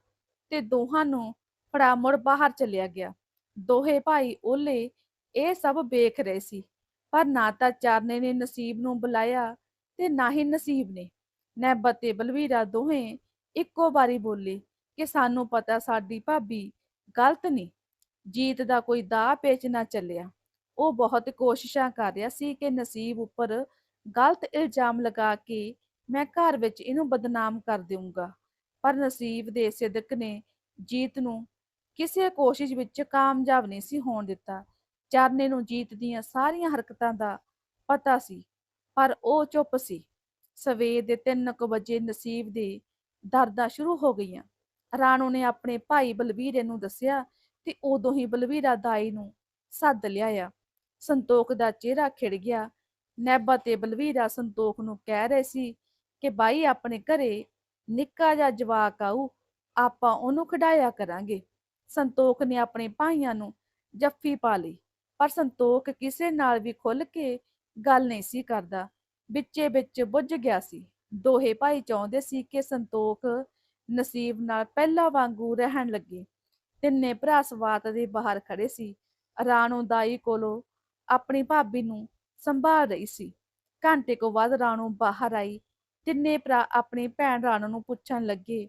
ਤੇ ਦੋਹਾਂ ਨੂੰ ਫੜਾ ਮੁੜ ਬਾਹਰ ਚਲਿਆ ਗਿਆ। ਦੋਹੇ ਭਾਈ ਓਲੇ ਇਹ ਸਭ ਵੇਖ ਰਹੇ ਸੀ, ਪਰ ਨਾ ਤਾਂ ਚਾਰਨੇ ਨੇ ਨਸੀਬ ਨੂੰ ਬੁਲਾਇਆ ਤੇ ਨਾ ਹੀ ਨਸੀਬ ਨੇ। ਨੈਬਤ ਤੇ ਬਲਵੀਰਾ ਦੋਹੇ ਇੱਕੋ ਵਾਰੀ ਬੋਲੇ ਕਿ ਸਾਨੂੰ ਪਤਾ ਸਾਡੀ ਭਾਬੀ ਗਲਤ ਨਹੀਂ ਜੀਤ ਦਾ ਕੋਈ ਦਾਅ ਪੇਚ ਨਾ ਚੱਲਿਆ। ਉਹ ਬਹੁਤ ਕੋਸ਼ਿਸ਼ਾਂ ਕਰ ਰਿਹਾ ਸੀ ਕਿ ਨਸੀਬ ਉੱਪਰ ਗਲਤ ਇਲਜ਼ਾਮ ਲਗਾ ਕੇ ਮੈਂ ਘਰ ਵਿੱਚ ਇਹਨੂੰ ਬਦਨਾਮ ਕਰ ਦੇਵਾਂਗਾ ਪਰ ਨਸੀਬ ਦੇ ਸਿਦਕ ਨੇ ਜੀਤ ਨੂੰ ਕਿਸੇ ਕੋਸ਼ਿਸ਼ ਵਿੱਚ ਕਾਮਯਾਬ ਨਹੀਂ ਸੀ ਹੋਣ ਦਿੱਤਾ। ਚਰਨੇ ਨੂੰ ਜੀਤ ਦੀਆਂ ਸਾਰੀਆਂ ਹਰਕਤਾਂ ਦਾ ਪਤਾ ਸੀ, ਪਰ ਉਹ ਚੁੱਪ ਸੀ। ਸਵੇਰ ਦੇ 3:00 ਵਜੇ ਨਸੀਬ ਦੇ ਦਰਦਾਂ ਸ਼ੁਰੂ ਹੋ ਗਈਆਂ। ਰਾਣੋ ਨੇ ਆਪਣੇ ਭਾਈ ਬਲਵੀਰੇ ਨੂੰ ਦੱਸਿਆ ਤੇ ਉਦੋਂ ਹੀ ਬਲਵੀਰਾ ਦਾਈ ਨੂੰ ਸੱਦ ਲਿਆਇਆ। ਸੰਤੋਖ ਦਾ ਚਿਹਰਾ ਖਿੜ ਗਿਆ। ਨੈਬਾ ਤੇ ਬਲਵੀਰਾ ਸੰਤੋਖ ਨੂੰ ਕਹਿ ਰਹੇ ਸੀ ਕਿ ਬਾਈ ਆਪਣੇ ਘਰੇ ਨਿੱਕਾ ਜਿਹਾ ਜਵਾਕ ਆਊ, ਆਪਾਂ ਉਹਨੂੰ ਖਿਡਾਇਆ ਕਰਾਂਗੇ। ਸੰਤੋਖ ਨੇ ਆਪਣੇ ਭਾਈਆਂ ਨੂੰ ਜੱਫੀ ਪਾ ਲਈ, ਪਰ ਸੰਤੋਖ ਕਿਸੇ ਨਾਲ ਵੀ ਖੁੱਲ ਕੇ ਗੱਲ ਨਹੀਂ ਸੀ ਕਰਦਾ। ਵਿੱਚੇ ਵਿੱਚ ਬੁੱਝ ਗਿਆ ਸੀ। ਦੋਹੇ ਭਾਈ ਚਾਹੁੰਦੇ ਸੀ ਕਿ ਸੰਤੋਖ ਨਸੀਬ ਨਾਲ ਪਹਿਲਾਂ ਵਾਂਗੂ ਰਹਿਣ ਲੱਗੇ। ਤਿੰਨੇ ਭਰਾ ਸਵਾਤ ਦੇ ਬਾਹਰ ਖੜੇ ਸੀ। ਰਾਣੋ ਦਾਈ ਕੋਲੋਂ ਆਪਣੀ ਭਾਬੀ ਨੂੰ ਸੰਭਾਲ ਰਹੀ ਸੀ। ਘੰਟੇ ਕੋ ਬਾਅਦ ਰਾਣੋ ਬਾਹਰ ਆਈ। ਤਿੰਨੇ ਭਰਾ ਆਪਣੀ ਭੈਣ ਰਾਣੋ ਨੂੰ ਪੁੱਛਣ ਲੱਗੇ।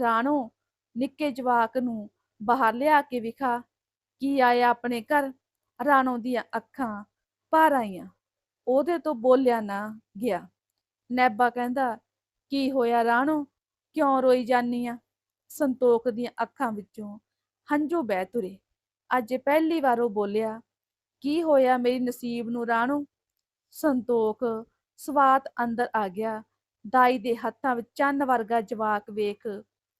ਰਾਣੋ, ਨਿੱਕੇ ਜਵਾਕ ਨੂੰ ਬਾਹਰ ਲਿਆ ਕੇ ਵਿਖਾ। ਕੀ ਆਇਆ ਆਪਣੇ ਘਰ? ਰਾਣੋ ਦੀਆਂ ਅੱਖਾਂ ਭਰ ਆਈਆਂ। ਉਹਦੇ ਤੋਂ ਬੋਲਿਆ ਨਾ ਗਿਆ। ਨੈਬਾ ਕਹਿੰਦਾ, ਕੀ ਹੋਇਆ ਰਾਣੋ? ਕਿਉਂ ਰੋਈ ਜਾਨੀ ਆ? ਸੰਤੋਖ ਦੀਆਂ ਅੱਖਾਂ ਵਿੱਚੋਂ ਹੰਝੂ ਬਹਿ ਤੁਰੇ। ਅੱਜ ਪਹਿਲੀ ਵਾਰ ਉਹ ਬੋਲਿਆ, ਕੀ ਹੋਇਆ ਮੇਰੀ ਨਸੀਬ ਨੂੰ ਰਾਣੋ? ਸੰਤੋਖ ਸਵਾਤ ਅੰਦਰ ਆ ਗਿਆ। ਦਾਈ ਦੇ ਹੱਥਾਂ ਵਿੱਚ ਚੰਨ ਵਰਗਾ ਜਵਾਕ ਵੇਖ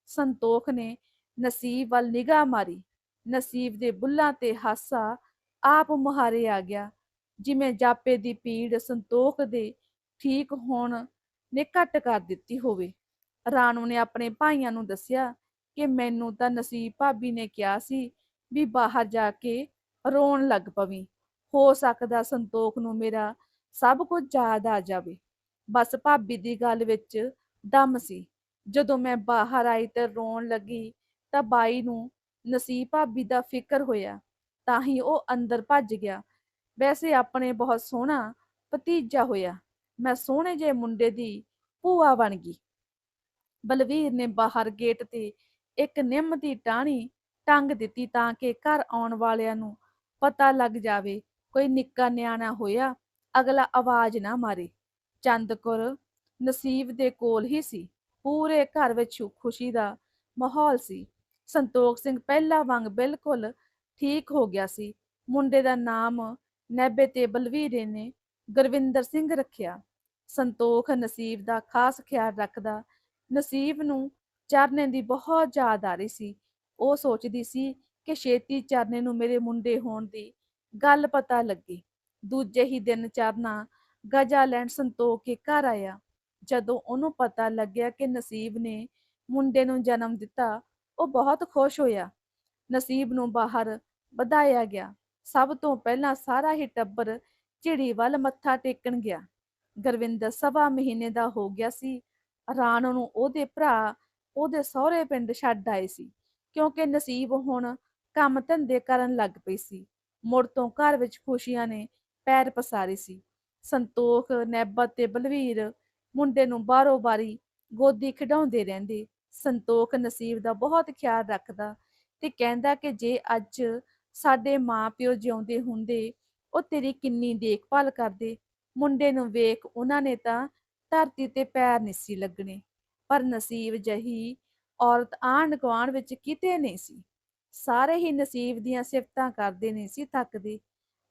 ਸੰਤੋਖ ਨੇ ਨਸੀਬ ਵੱਲ ਨਿਗਾਹ ਮਾਰੀ। ਨਸੀਬ ਦੇ ਬੁੱਲਾਂ ਤੇ ਹਾਸਾ ਆਪ ਮੁਹਾਰੇ ਆ ਗਿਆ। ਜਿਵੇਂ ਜਾਪੇ ਦੀ ਪੀੜ, ਸੰਤੋਖ ਦੇ ਠੀਕ ਹੋਣ ਨੇ ਘਟ ਕਰ ਦਿੱਤੀ ਹੋਵੇ। ਰਾਣੂ ਨੇ ਆਪਣੇ ਭਾਈਆਂ ਨੂੰ ਦੱਸਿਆ ਕਿ ਮੈਨੂੰ ਤਾਂ ਨਸੀਬ ਭਾਬੀ ਨੇ ਕਿਹਾ ਸੀ ਵੀ ਬਾਹਰ ਜਾ ਕੇ ਰੋਣ ਲੱਗ ਪਵੀਂ। ਹੋ ਸਕਦਾ ਸੰਤੋਖ ਨੂੰ ਮੇਰਾ ਸਭ ਕੁਝ ਯਾਦ ਆ ਜਾਵੇ। ਬਸ ਭਾਬੀ ਦੀ ਗੱਲ ਵਿੱਚ ਦਮ ਸੀ। ਜਦੋਂ ਮੈਂ ਬਾਹਰ ਆਈ ਤੇ ਰੋਣ ਲੱਗੀ ਤਾਂ ਬਾਈ ਨੂੰ ਨਸੀਬ ਭਾਬੀ ਦਾ ਫਿਕਰ ਹੋਇਆ। ਤਾਂ ਹੀ ਉਹ ਅੰਦਰ ਭੱਜ ਗਿਆ। ਵੈਸੇ ਆਪਣੇ ਬਹੁਤ ਸੋਹਣਾ ਭਤੀਜਾ ਹੋਇਆ। ਮੈਂ ਸੋਹਣੇ ਜਿਹੇ ਮੁੰਡੇ ਦੀ ਭੂਆ ਬਣ ਗਈ। ਬਲਵੀਰ ਨੇ ਬਾਹਰ ਗੇਟ ਤੇ ਇੱਕ ਨਿੰਮ ਦੀ ਟਾਹਣੀ ਟੰਗ ਦਿੱਤੀ ਤਾਂ ਕਿ ਘਰ ਆਉਣ ਵਾਲਿਆਂ ਨੂੰ ਪਤਾ ਲੱਗ ਜਾਵੇ, ਕੋਈ ਨਿੱਕਾ ਨਿਆਣਾ ਹੋਇਆ, ਅਗਲਾ ਆਵਾਜ਼ ਨਾ ਮਾਰੇ। ਚੰਦਕੁਰ ਨਸੀਬ ਦੇ ਕੋਲ ਹੀ ਸੀ। ਪੂਰੇ ਘਰ ਵਿੱਚ ਖੁਸ਼ੀ ਦਾ ਮਾਹੌਲ ਸੀ। ਸੰਤੋਖ ਸਿੰਘ ਪਹਿਲਾਂ ਵਾਂਗ ਬਿਲਕੁਲ ਠੀਕ ਹੋ ਗਿਆ ਸੀ। ਮੁੰਡੇ ਦਾ ਨਾਮ ਨੈਬੇ ਤੇ ਬਲਵੀਰੇ ਨੇ ਗੁਰਵਿੰਦਰ ਸਿੰਘ ਰੱਖਿਆ। ਸੰਤੋਖ ਨਸੀਬ ਦਾ ਖਾਸ ਖਿਆਲ ਰੱਖਦਾ ਨਸੀਬ ਨੂੰ ਚਰਨੇ ਦੀ ਬਹੁਤ ਯਾਦ ਆ ਰਹੀ ਸੀ। ਉਹ ਸੋਚਦੀ ਸੀ ਕਿ ਛੇਤੀ ਚਰਨੇ ਨੂੰ ਮੇਰੇ ਮੁੰਡੇ ਹੋਣ ਦੀ ਗੱਲ ਪਤਾ ਲੱਗੀ। ਦੂਜੇ ਹੀ ਦਿਨ ਚਰਨਾ ਗਜਾ ਲੈਣ ਸੰਤੋਖ ਕੇ ਘਰ ਆਇਆ। ਜਦੋਂ ਉਹਨੂੰ ਪਤਾ ਲੱਗਿਆ ਕਿ ਨਸੀਬ ਨੇ ਮੁੰਡੇ ਨੂੰ ਜਨਮ ਦਿੱਤਾ, ਉਹ ਬਹੁਤ ਖੁਸ਼ ਹੋਇਆ। ਨਸੀਬ ਨੂੰ ਬਾਹਰ ਵਧਾਇਆ ਗਿਆ। ਸਭ ਤੋਂ ਪਹਿਲਾਂ ਸਾਰਾ ਹੀ ਟੱਬਰ ਝਿੜੀ ਵੱਲ ਮੱਥਾ ਟੇਕਣ ਗਿਆ। ਗੁਰਵਿੰਦਰ ਸਵਾ ਮਹੀਨੇ ਦਾ ਹੋ ਗਿਆ ਸੀ। ਰਾਣੋ ਨੂੰ ਉਹਦੇ ਭਰਾ, ਉਹਦੇ ਸਹੁਰੇ ਪਿੰਡ ਛੱਡ ਆਏ ਸੀ, ਕਿਉਂਕਿ ਨਸੀਬ ਹੁਣ ਕੰਮ ਧੰਦੇ ਕਰਨ ਲੱਗ ਪਈ ਸੀ। ਮੁੜ ਤੋਂ ਘਰ ਵਿੱਚ ਖੁਸ਼ੀਆਂ ਨੇ ਪੈਰ ਪਸਾਰੇ ਸੀ। ਸੰਤੋਖ ਨੈਬਤ ਤੇ ਬਲਵੀਰ ਮੁੰਡੇ ਨੂੰ ਬਾਰੋ ਬਾਰੀ ਗੋਦੀ ਖਿਡਾਉਂਦੇ ਰਹਿੰਦੇ। ਸੰਤੋਖ ਨਸੀਬ ਦਾ ਬਹੁਤ ਖਿਆਲ ਰੱਖਦਾ ਤੇ ਕਹਿੰਦਾ ਕਿ ਜੇ ਅੱਜ ਸਾਡੇ ਮਾਪਿਓ ਜਿਉਂਦੇ ਹੁੰਦੇ, ਉਹ ਤੇਰੀ ਕਿੰਨੀ ਦੇਖਭਾਲ ਕਰਦੇ। ਮੁੰਡੇ ਨੂੰ ਵੇਖ ਉਹਨਾਂ ਨੇ ਤਾਂ ਧਰਤੀ ਤੇ ਪੈਰ ਨਹੀਂ ਸੀ ਲੱਗਣੇ। ਪਰ ਨਸੀਬ ਜਹੀ ਔਰਤ ਆਂਢ ਗੁਆਂਢ ਵਿੱਚ ਕਿਤੇ ਨਹੀਂ ਸੀ। ਸਾਰੇ ਹੀ ਨਸੀਬ ਦੀਆਂ ਸਿਫਤਾਂ ਕਰਦੇ ਨਹੀਂ ਸੀ ਥੱਕਦੇ।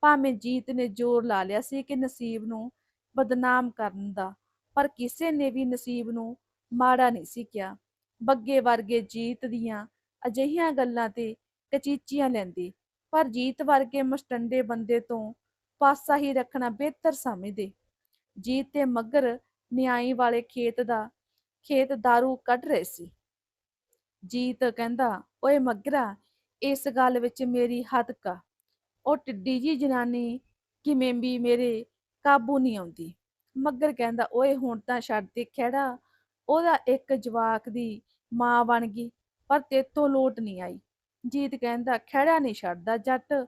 ਭਾਵੇਂ ਜੀਤ ਨੇ ਜ਼ੋਰ ਲਾ ਲਿਆ ਸੀ ਕਿ ਨਸੀਬ ਨੂੰ ਬਦਨਾਮ ਕਰਨ ਦਾ, ਪਰ ਕਿਸੇ ਨੇ ਵੀ ਨਸੀਬ ਨੂੰ ਮਾੜਾ ਨਹੀਂ ਸੀ ਕਿਹਾ। ਬੱਗੇ ਵਰਗੇ ਜੀਤ ਦੀਆਂ ਅਜਿਹੀਆਂ ਗੱਲਾਂ ਤੇ ਕਚੀਚੀਆਂ ਲੈਂਦੇ। ਪਰ ਜੀਤ ਵਰਗੇ ਮਸਟੰਡੇ ਬੰਦੇ ਤੋਂ ਪਾਸਾ ਹੀ ਰੱਖਣਾ ਬਿਹਤਰ ਸਮਝਦੇ। ਜੀਤ ਤੇ ਮਗਰ ਨਿਆਈ ਵਾਲੇ ਖੇਤ ਦਾ, ਖੇਤ दारू ਕੱਢ ਰਹੇ ਸੀ। ਜੀਤ ਕਹਿੰਦਾ, ਓਏ ਮੱਗਰਾ, ਇਸ ਗੱਲ ਵਿੱਚ ਮੇਰੀ ਹੱਦ ਕਾ। ਉਹ ਟਿੱਡੀ ਜੀ ਜਨਾਨੀ ਕਿਵੇਂ ਵੀ ਮੇਰੇ ਕਾਬੂ ਨਹੀਂ ਆਉਂਦੀ। ਮੱਗਰ ਕਹਿੰਦਾ, ਓਏ ਹੁਣ ਤਾਂ ਛੱਡ ਦੇ ਖਹਿੜਾ। ਉਹਦਾ ਇੱਕ ਜਵਾਕ ਦੀ ਮਾਂ ਬਣ ਗਈ, ਪਰ ਤੇਤੋਂ ਲੋਟ ਨਹੀਂ ਆਈ। ਜੀਤ ਕਹਿੰਦਾ ਖਹਿੜਾ ਨਹੀਂ ਛੱਡਦਾ, ਜੱਟ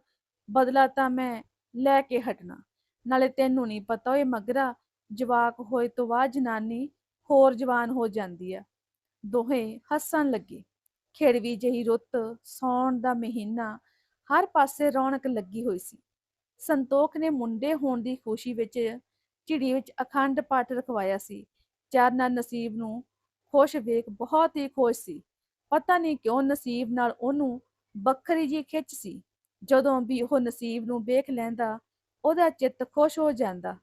ਬਦਲਾ ਤਾਂ ਮੈਂ ਲੈ ਕੇ ਹਟਣਾ। ਨਾਲੇ ਤੈਨੂੰ ਨਹੀਂ ਪਤਾ ਓਏ ਮਗਰਾ, ਜਵਾਕ ਹੋਏ ਤੋਂ ਬਾਅਦ ਜਨਾਨੀ ਹੋਰ ਜਵਾਨ ਹੋ ਜਾਂਦੀ ਆ। ਦੋਹੇ ਹੱਸਣ ਲੱਗੇ। ਖਿੜਵੀ ਜਿਹੀ ਰੁੱਤ, ਸੌਣ ਦਾ ਮਹੀਨਾ, ਹਰ ਪਾਸੇ ਰੌਣਕ ਲੱਗੀ ਹੋਈ ਸੀ। ਸੰਤੋਖ ਨੇ ਮੁੰਡੇ ਹੋਣ ਦੀ ਖੁਸ਼ੀ ਵਿੱਚ ਝਿੜੀ ਵਿੱਚ ਅਖੰਡ ਪਾਠ ਰਖਵਾਇਆ ਸੀ। ਚਾਰਨਾ ਨਸੀਬ ਨੂੰ ਖੁਸ਼ ਵੇਖ ਬਹੁਤ ਹੀ ਖੁਸ਼ ਸੀ। ਪਤਾ ਨਹੀਂ ਕਿਉਂ ਨਸੀਬ ਨਾਲ ਉਹਨੂੰ ਵੱਖਰੀ ਜੀ ਖਿੱਚ ਸੀ। ਜਦੋਂ ਵੀ ਉਹ ਨਸੀਬ ਨੂੰ ਵੇਖ ਲੈਂਦਾ, ਉਹਦਾ ਚਿੱਤ ਖੁਸ਼ ਹੋ ਜਾਂਦਾ।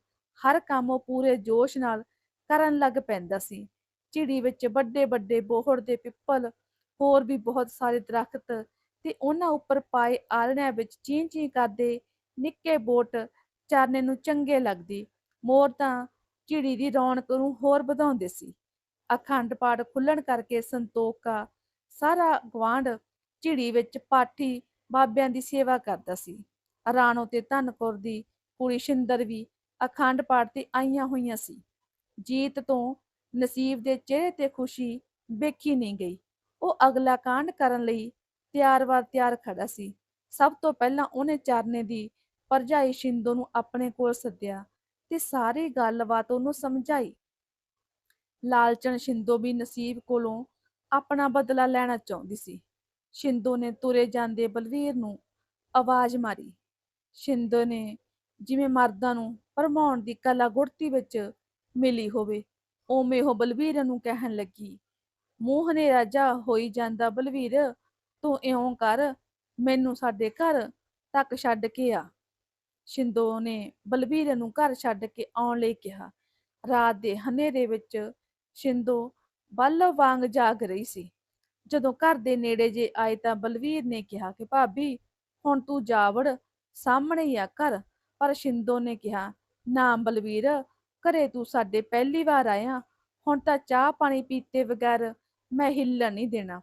ਹਰ ਕੰਮ ਉਹ ਪੂਰੇ ਜੋਸ਼ ਨਾਲ ਕਰਨ ਲੱਗ ਪੈਂਦਾ ਸੀ। ਝਿੜੀ ਵਿੱਚ ਵੱਡੇ ਵੱਡੇ ਬੋਹੜ ਦੇ ਪਿੱਪਲ, ਹੋਰ ਵੀ ਬਹੁਤ ਸਾਰੇ ਦਰਖਤ ਤੇ ਉਹਨਾਂ ਉੱਪਰ ਪਾਏ ਆਲਣਿਆਂ ਵਿੱਚ ਚੀਂ ਚੀਂ ਕਰਦੇ ਨਿੱਕੇ ਬੋਟ ਚਾਰਨੇ ਨੂੰ ਚੰਗੇ ਲੱਗਦੀ। ਮੋਰ ਤਾਂ ਝਿੜੀ ਦੀ ਰੌਣਕ ਨੂੰ ਹੋਰ ਵਧਾਉਂਦੇ ਸੀ। ਅਖੰਡ ਪਾਠ ਖੁੱਲਣ ਕਰਕੇ ਸੰਤੋਖਾ ਸਾਰਾ ਗਵਾਂਢ ਝਿੜੀ ਵਿੱਚ ਪਾਠੀ ਬਾਬਿਆਂ ਦੀ ਸੇਵਾ ਕਰਦਾ ਸੀ। ਰਾਣੋ ਤੇ ਧਨਕੌਰ ਦੀ ਕੁੜੀ ਸ਼ਿੰਦਰ ਵੀ ਅਖੰਡ ਪਾਠ ਤੇ ਆਈਆਂ ਹੋਈਆਂ ਸੀ। ਜੀਤ ਤੋਂ ਨਸੀਬ ਦੇ ਚਿਹਰੇ ਤੇ ਖੁਸ਼ੀ ਵੇਖੀ ਨਹੀਂ ਗਈ। ਉਹ ਅਗਲਾ ਕਾਂਡ ਕਰਨ ਲਈ ਤਿਆਰ-ਵਾਰ ਤਿਆਰ ਖੜਾ ਸੀ। ਸਭ ਤੋਂ ਪਹਿਲਾਂ ਉਹਨੇ ਚਰਨੇ ਦੀ ਪਰਜਾਈ ਸ਼ਿੰਦੋ ਨੂੰ ਆਪਣੇ ਕੋਲ ਸੱਦਿਆ ਤੇ ਸਾਰੀ ਗੱਲਬਾਤ ਉਹਨੂੰ ਸਮਝਾਈ। ਲਾਲਚਨ ਸ਼ਿੰਦੋ ਵੀ ਨਸੀਬ ਕੋਲੋਂ ਆਪਣਾ ਬਦਲਾ ਲੈਣਾ ਚਾਹੁੰਦੀ ਸੀ। ਸ਼ਿੰਦੋ ਨੇ ਤੁਰੇ ਜਾਂਦੇ ਬਲਵੀਰ ਨੂੰ ਆਵਾਜ਼ ਮਾਰੀ। ਸ਼ਿੰਦੋ ਨੇ ਜਿਵੇਂ ਮਰਦਾਂ ਨੂੰ ਭਰਮਾਉਣ ਦੀ ਕਲਾ ਗੁੜਤੀ ਵਿੱਚ ਮਿਲੀ ਹੋਵੇ ਓਵੇਂ ਉਹ ਬਲਵੀਰ ਨੂੰ ਕਹਿਣ ਲੱਗੀ, ਮੂੰਹ ਨੇ ਰਾਜਾ ਹੋਈ ਜਾਂਦਾ ਬਲਵੀਰ, ਤੂੰ ਇਉਂ ਕਰ, ਮੈਨੂੰ ਸਾਡੇ ਘਰ ਤੱਕ ਛੱਡ ਕੇ ਆ। ਸ਼ਿੰਦੋ ਨੇ ਬਲਬੀਰ ਨੂੰ ਘਰ ਛੱਡ ਕੇ ਆਉਣ ਲਈ ਕਿਹਾ। ਰਾਤ ਦੇ ਹਨੇਰੇ ਵਿੱਚ ਸ਼ਿੰਦੋ ਬੱਲ ਵਾਂਗ ਜਾਗ ਰਹੀ ਸੀ। ਜਦੋਂ ਘਰ ਦੇ ਨੇੜੇ ਜੇ ਆਏ ਤਾਂ ਬਲਵੀਰ ਨੇ ਕਿਹਾ ਕਿ, ਭਾਬੀ, ਹੁਣ ਤੂੰ ਜਾਵੜ, ਸਾਹਮਣੇ ਹੀ ਆ ਘਰ। ਪਰ ਸ਼ਿੰਦੋ ਨੇ ਕਿਹਾ, ਨਾ ਬਲਵੀਰ, ਘਰੇ ਤੂੰ ਸਾਡੇ ਪਹਿਲੀ ਵਾਰ ਆਇਆ। ਹੁਣ ਤਾਂ ਚਾਹ ਪਾਣੀ ਪੀਤੇ ਬਗੈਰ ਮੈਂ ਹਿੱਲਣ ਨਹੀਂ ਦੇਣਾ।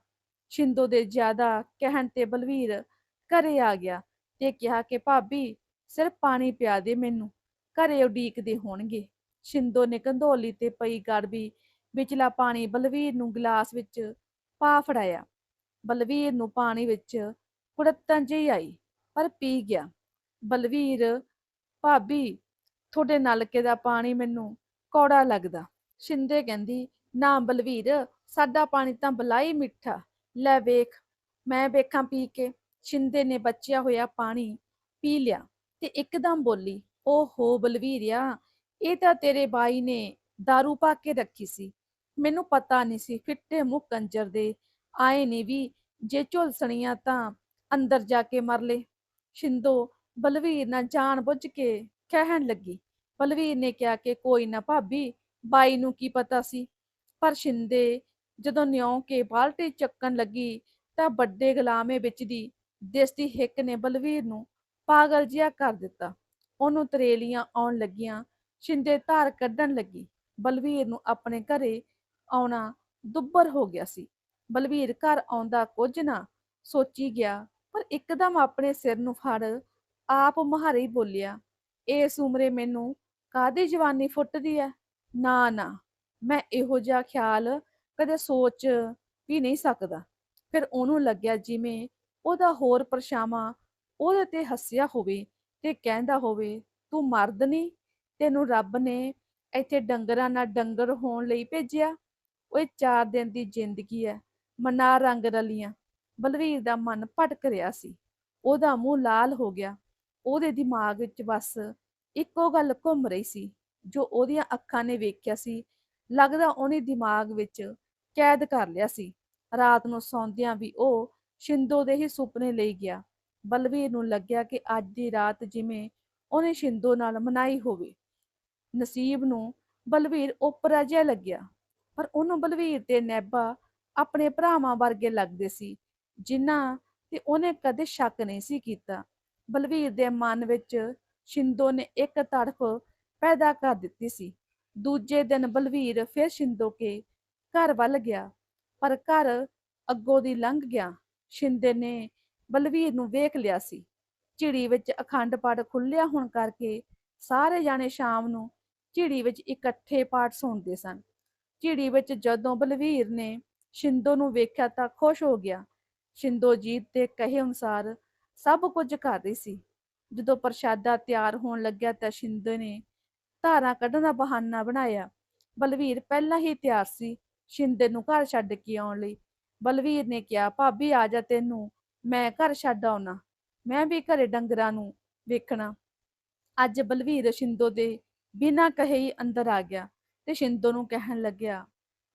ਸ਼ਿੰਦੋ ਦੇ ਜ਼ਿਆਦਾ ਕਹਿਣ ਤੇ ਬਲਵੀਰ ਘਰੇ ਆ ਗਿਆ ਤੇ ਕਿਹਾ ਕਿ, ਭਾਬੀ, ਸਿਰਫ ਪਾਣੀ ਪਿਆ ਦੇ ਮੈਨੂੰ। ਘਰੇ ਉਡੀਕਦੇ ਹੋਣਗੇ। ਸ਼ਿੰਦੋ ਨੇ ਕੰਧੋਲੀ ਤੇ ਪਈ ਗੜਬੀ ਵਿਚਲਾ ਪਾਣੀ ਬਲਵੀਰ ਨੂੰ ਗਲਾਸ ਵਿੱਚ ਪਾ ਫੜਾਇਆ। ਬਲਵੀਰ ਨੂੰ ਪਾਣੀ ਵਿੱਚ ਕੁੜੱਤਣ ਜਿਹੀ ਆਈ, ਪਰ ਪੀ ਗਿਆ। ਬਲਵੀਰ, ਭਾਬੀ, ਤੁਹਾਡੇ ਨਲਕੇ ਦਾ ਪਾਣੀ ਮੈਨੂੰ ਕੌੜਾ ਲੱਗਦਾ। ਸ਼ਿੰਦੇ ਕਹਿੰਦੀ, ਨਾ ਬਲਵੀਰ, ਸਾਡਾ ਪਾਣੀ ਤਾਂ ਬਲਾਈ ਮਿੱਠਾ। ਲੈ ਵੇਖ, ਮੈਂ ਵੇਖਾਂ ਪੀ ਕੇ। ਸ਼ਿੰਦੇ ਨੇ ਬਚਿਆ ਹੋਇਆ ਪਾਣੀ ਪੀ ਲਿਆ ਤੇ ਇੱਕਦਮ ਬੋਲੀ, ਓਹੋ ਬਲਵੀਰਿਆ, ਇਹ ਤਾਂ ਤੇਰੇ ਬਾਈ ਨੇ दारू ਪਾ ਕੇ ਰੱਖੀ ਸੀ। ਮੈਨੂੰ ਪਤਾ ਨਹੀਂ ਸੀ, ਫਿੱਟੇ ਮੂੰਹ ਕੰਜਰ ਦੇ ਆਏ ਨੇ ਵੀ, ਜੇ ਝੁਲਸਣੀਆਂ ਤਾਂ ਅੰਦਰ ਜਾ ਕੇ ਮਰ ਲੇ ਸ਼ਿੰਦੋ ਬਲਵੀਰ ਨਾਲ ਜਾਣ ਬੁੱਝ ਕੇ ਕਹਿਣ ਲੱਗੀ। ਬਲਵੀਰ ਨੇ ਕਿਹਾ ਕਿ ਕੋਈ ਨਾ ਭਾਬੀ, ਬਾਈ ਨੂੰ ਕੀ ਪਤਾ ਸੀ? ਪਰ ਸ਼ਿੰਦੇ ਜਦੋਂ ਨਿਉ ਕੇ ਬਾਲਟੀ ਚੱਕਣ ਲੱਗੀ ਤਾਂ ਵੱਡੇ ਗੁਲਾਮੇ ਵਿੱਚ ਦੀ ਦਿਸਦੀ ਹਿੱਕ ਨੇ ਬਲਵੀਰ ਨੂੰ ਪਾਗਲ ਜਿਹਾ ਕਰ ਦਿੱਤਾ। ਉਹਨੂੰ ਤਰੇਲੀਆਂ ਆਉਣ ਲੱਗੀਆਂ। ਸ਼ਿੰਦੇ ਧਾਰ ਕੱਢਣ ਲੱਗੀ। ਬਲਵੀਰ ਨੂੰ ਆਪਣੇ ਘਰੇ ਆਉਣਾ ਦੁੱਬਰ ਹੋ ਗਿਆ ਸੀ। ਬਲਵੀਰ ਘਰ ਆਉਂਦਾ ਕੁਝ ਨਾ ਸੋਚੀ ਗਿਆ, ਪਰ ਇੱਕਦਮ ਆਪਣੇ ਸਿਰ ਨੂੰ ਫੜ ਆਪ ਮਹਾਰੀ ਬੋਲਿਆ, ਇਸ ਉਮਰੇ ਮੈਨੂੰ ਕਾਦੀ ਜਵਾਨੀ ਫੁੱਟਦੀ ਐ? ਨਾ ਨਾ, ਮੈਂ ਇਹੋ ਜਿਹਾ ਖਿਆਲ ਕਦੇ ਸੋਚ ਵੀ ਨਹੀਂ ਸਕਦਾ। ਫਿਰ ਉਹਨੂੰ ਲੱਗਿਆ ਜਿਵੇਂ ਉਹਦਾ ਹੋਰ ਪਰਛਾਵਾਂ ਉਹਦੇ ਤੇ ਹੱਸਿਆ ਹੋਵੇ ਤੇ ਕਹਿੰਦਾ ਹੋਵੇ, ਤੂੰ ਮਰਦ ਨਹੀਂ ਤੈਨੂੰ ਰੱਬ ਨੇ ਇੱਥੇ ਡੰਗਰਾਂ ਨਾਲ ਡੰਗਰ ਹੋਣ ਲਈ ਭੇਜਿਆ। ਓਏ ਚਾਰ ਦਿਨ ਦੀ ਜ਼ਿੰਦਗੀ ਐ ਮਨਾ ਰੰਗ ਰਲੀਆਂ। ਬਲਵੀਰ ਦਾ ਮਨ ਭਟਕ ਰਿਹਾ ਸੀ। ਉਹਦਾ ਮੂੰਹ ਲਾਲ ਹੋ ਗਿਆ। ਉਹਦੇ ਦਿਮਾਗ ਵਿੱਚ ਬਸ ਇੱਕੋ ਗੱਲ ਘੁੰਮ ਰਹੀ ਸੀ, ਜੋ ਉਹਦੀਆਂ ਅੱਖਾਂ ਨੇ ਵੇਖਿਆ ਸੀ। ਲੱਗਦਾ ਉਹਨੇ ਦਿਮਾਗ ਵਿੱਚ ਕੈਦ ਕਰ ਲਿਆ ਸੀ। ਰਾਤ ਨੂੰ ਸੌਂਦਿਆਂ ਵੀ ਉਹ ਸ਼ਿੰਦੋ ਦੇ ਹੀ ਸੁਪਨੇ ਲਈ ਗਿਆ। ਬਲਵੀਰ ਨੂੰ ਲੱਗਿਆ ਕਿ ਅੱਜ ਦੀ ਰਾਤ ਜਿਵੇਂ ਉਹਨੇ ਸ਼ਿੰਦੋ ਨਾਲ ਮਨਾਈ ਹੋਵੇ। ਨਸੀਬ ਨੂੰ ਬਲਵੀਰ ਓਪਰਾ ਜਿਹਾ ਲੱਗਿਆ। ਪਰ ਉਹਨੂੰ ਬਲਵੀਰ ਤੇ ਨੈਬਾ ਆਪਣੇ ਭਰਾਵਾਂ ਵਰਗੇ ਲੱਗਦੇ ਸੀ ਜਿਨ੍ਹਾਂ ਤੇ ਉਹਨੇ ਕਦੇ ਸ਼ੱਕ ਨਹੀਂ ਸੀ ਕੀਤਾ। ਬਲਵੀਰ ਦੇ ਮਨ ਵਿੱਚ ਸ਼ਿੰਦੋ ਨੇ ਇੱਕ ਤੜਫ ਪੈਦਾ ਕਰ ਦਿੱਤੀ ਸੀ। ਦੂਜੇ ਦਿਨ ਬਲਵੀਰ ਫਿਰ ਸ਼ਿੰਦੋ ਕੇ ਘਰ ਵੱਲ ਗਿਆ, ਪਰ ਘਰ ਅੱਗੋਂ ਦੀ ਲੰਘ ਗਿਆ। ਸ਼ਿੰਦੇ ਨੇ ਬਲਵੀਰ ਨੂੰ ਵੇਖ ਲਿਆ ਸੀ। ਝਿੜੀ ਵਿੱਚ ਅਖੰਡ ਪਾਠ ਖੁੱਲਿਆ ਹੋਣ ਕਰਕੇ ਸਾਰੇ ਜਾਣੇ ਸ਼ਾਮ ਨੂੰ ਝਿੜੀ ਵਿੱਚ ਇਕੱਠੇ ਪਾਠ ਸੁਣਦੇ ਸਨ। ਝਿੜੀ ਵਿੱਚ ਜਦੋਂ ਬਲਵੀਰ ਨੇ ਸ਼ਿੰਦੋ ਨੂੰ ਵੇਖਿਆ ਤਾਂ ਖੁਸ਼ ਹੋ ਗਿਆ। ਸ਼ਿੰਦੋ ਜੀਤ ਦੇ ਕਹੇ ਅਨੁਸਾਰ ਸਭ ਕੁਝ ਕਰ ਰਹੀ ਸੀ। ਜਦੋਂ ਪ੍ਰਸ਼ਾਦਾ ਤਿਆਰ ਹੋਣ ਲੱਗਿਆ ਤਾਂ ਸ਼ਿੰਦੋ ਨੇ ਧਾਰਾਂ ਕੱਢਣ ਦਾ ਬਹਾਨਾ ਬਣਾਇਆ। ਬਲਵੀਰ ਪਹਿਲਾਂ ਹੀ ਤਿਆਰ ਸੀ ਸ਼ਿੰਦੇ ਨੂੰ ਘਰ ਛੱਡ ਕੇ ਆਉਣ ਲਈ। ਬਲਵੀਰ ਨੇ ਕਿਹਾ, ਭਾਬੀ, ਆ ਜਾ ਤੈਨੂੰ। ਮੈਂ ਘਰ ਛੱਡ ਆਉਣਾ। ਮੈਂ ਵੀ ਘਰੇ ਡੰਗਰਾਂ ਨੂੰ ਵੇਖਣਾ। ਅੱਜ ਬਲਵੀਰ ਸ਼ਿੰਦੋ ਦੇ ਬਿਨਾਂ ਕਹੇ ਹੀ ਅੰਦਰ ਆ ਗਿਆ। ਤੇ ਸ਼ਿੰਦੋ ਨੂੰ ਕਹਿਣ ਲੱਗਿਆ,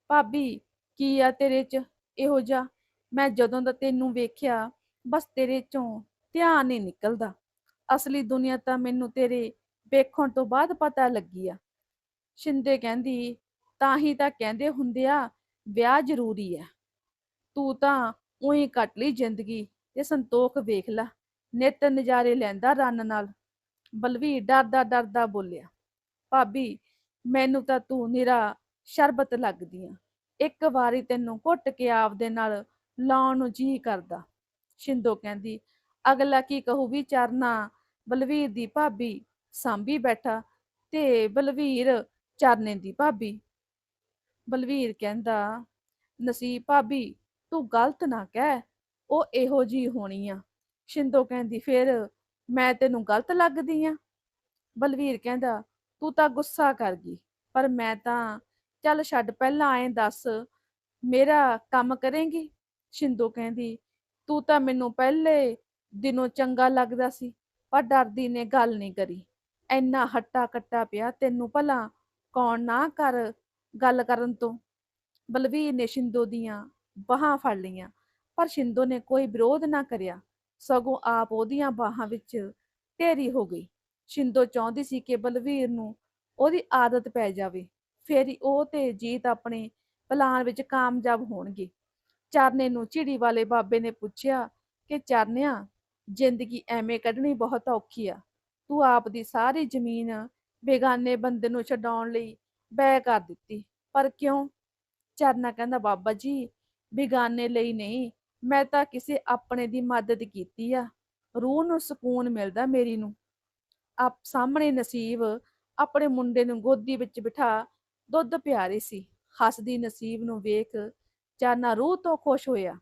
ਭਾਬੀ, ਕੀ ਆ ਤੇਰੇ 'ਚ ਇਹੋ ਜਿਹਾ? ਮੈਂ ਜਦੋਂ ਦਾ ਤੈਨੂੰ ਵੇਖਿਆ, ਬਸ ਤੇਰੇ 'ਚੋਂ ਧਿਆਨ ਨਹੀਂ ਨਿਕਲਦਾ। ਅਸਲੀ ਦੁਨੀਆ ਤਾਂ ਮੈਨੂੰ ਤੇਰੇ ਵੇਖਣ ਤੋਂ ਬਾਅਦ ਪਤਾ ਲੱਗੀ ਆ। ਸ਼ਿੰਦੇ ਕਹਿੰਦੀ, ਤਾਂ ਹੀ ਤਾਂ ਕਹਿੰਦੇ ਹੁੰਦੇ ਆ, ਵਿਆਹ ਜ਼ਰੂਰੀ ਹੈ ਤੂੰ ਤਾਂ ਉਹੀ ਕੱਟ ਲਈ ਜ਼ਿੰਦਗੀ ਤੇ ਸੰਤੋਖ ਵੇਖ ਲੈ, ਨਿੱਤ ਨਜ਼ਾਰੇ ਲੈਂਦਾ ਰੰਨ ਨਾਲ। ਬਲਵੀਰ ਡਰਦਾ ਡਰਦਾ ਬੋਲਿਆ, ਭਾਬੀ ਮੈਨੂੰ ਤਾਂ ਤੂੰ ਨਿਰਾ ਸ਼ਰਬਤ ਲੱਗਦੀ ਆ। ਇੱਕ ਵਾਰੀ ਤੈਨੂੰ ਘੁੱਟ ਕੇ ਆਪਦੇ ਨਾਲ ਲਾਉਣ ਨੂੰ ਜੀ ਕਰਦਾ। ਸ਼ਿੰਦੋ ਕਹਿੰਦੀ, ਅਗਲਾ ਕੀ ਕਹੂ ਵੀ ਚਰਨਾ, ਬਲਵੀਰ ਦੀ ਭਾਬੀ ਸਾਂਭੀ ਬੈਠਾ ਤੇ ਬਲਵੀਰ ਚਰਨੇ ਦੀ ਭਾਬੀ। ਬਲਵੀਰ ਕਹਿੰਦਾ, ਨਸੀਬ ਭਾਬੀ, ਤੂੰ ਗਲਤ ਨਾ ਕਹਿ, ਉਹ ਇਹੋ ਜੀ ਹੋਣੀ ਆ। ਸ਼ਿੰਦੋ ਕਹਿੰਦੀ, ਫਿਰ ਮੈਂ ਤੈਨੂੰ ਗਲਤ ਲੱਗਦੀ ਆ? ਬਲਵੀਰ ਕਹਿੰਦਾ ਤੂੰ ਤਾਂ ਗੁੱਸਾ ਕਰ ਗਈ। ਪਰ ਮੈਂ ਤਾਂ, ਚੱਲ ਛੱਡ ਪਹਿਲਾਂ ਐਂ ਦੱਸ, ਮੇਰਾ ਕੰਮ ਕਰੇਂਗੀ? ਸ਼ਿੰਦੋ ਕਹਿੰਦੀ, ਤੂੰ ਤਾਂ ਮੈਨੂੰ ਪਹਿਲੇ ਦਿਨੋਂ ਚੰਗਾ ਲੱਗਦਾ ਸੀ, ਪਰ ਡਰਦੀ ਨੇ ਗੱਲ ਨਹੀਂ ਕਰੀ। ਐਨਾ ਹੱਟਾ ਕੱਟਾ ਪਿਆ ਤੈਨੂੰ ਭਲਾ, ਕੌਣ ਨਾ ਕਰ ਗੱਲ ਕਰਨ ਤੋਂ। ਬਲਵੀਰ ਨੇ ਸ਼ਿੰਦੋ ਦੀਆਂ ਬਾਹਾਂ ਫੜ ਲਈਆਂ, ਪਰ ਸ਼ਿੰਦੋ ਨੇ ਕੋਈ ਵਿਰੋਧ ਨਾ ਕਰਿਆ। ਸਗੋਂ ਆਪ ਉਹਦੀਆਂ ਬਾਹਾਂ ਵਿੱਚ ਢੇਰੀ ਹੋ ਗਈ। ਸ਼ਿੰਦੋ ਚਾਹੁੰਦੀ ਸੀ ਕਿ ਬਲਵੀਰ ਨੂੰ ਉਹਦੀ ਆਦਤ ਪੈ ਜਾਵੇ, ਫਿਰ ਹੀ ਉਹ ਤੇ ਜੀਤ ਆਪਣੇ ਪਲਾਨ ਵਿੱਚ ਕਾਮਯਾਬ ਹੋਣਗੇ। ਚਰਨੇ ਨੂੰ ਝਿੜੀ ਵਾਲੇ ਬਾਬੇ ਨੇ ਪੁੱਛਿਆ ਕਿ ਚਰਨਿਆ, ਜ਼ਿੰਦਗੀ ਐਵੇਂ ਕੱਢਣੀ ਬਹੁਤ ਔਖੀ ਆ। ਤੂੰ ਆਪ ਦੀ ਸਾਰੀ ਜ਼ਮੀਨ ਬੇਗਾਨੇ ਬੰਦੇ ਨੂੰ ਛਡਾਉਣ ਲਈ ਬੈ ਕਰ ਦਿੱਤੀ। ਪਰ ਕਿਉਂ? ਚਰਨਾ ਕਹਿੰਦਾ, ਬਾਬਾ ਜੀ, ਬੇਗਾਨੇ ਲਈ ਨਹੀਂ, ਮੈਂ ਤਾਂ ਕਿਸੇ ਆਪਣੇ ਦੀ ਮਦਦ ਕੀਤੀ ਆ। ਰੂਹ ਨੂੰ ਸਕੂਨ ਮਿਲਦਾ ਮੇਰੀ ਨੂੰ। ਆਪ ਸਾਹਮਣੇ ਨਸੀਬ ਆਪਣੇ ਮੁੰਡੇ ਨੂੰ ਗੋਦੀ ਵਿੱਚ ਬਿਠਾ ਦੁੱਧ ਪਿਆ ਰਹੀ ਸੀ। ਹੱਸਦੀ ਨਸੀਬ ਨੂੰ ਵੇਖ ਚਾਨਾ ਰੂਹ ਤੋਂ ਖੁਸ਼ ਹੋਇਆ।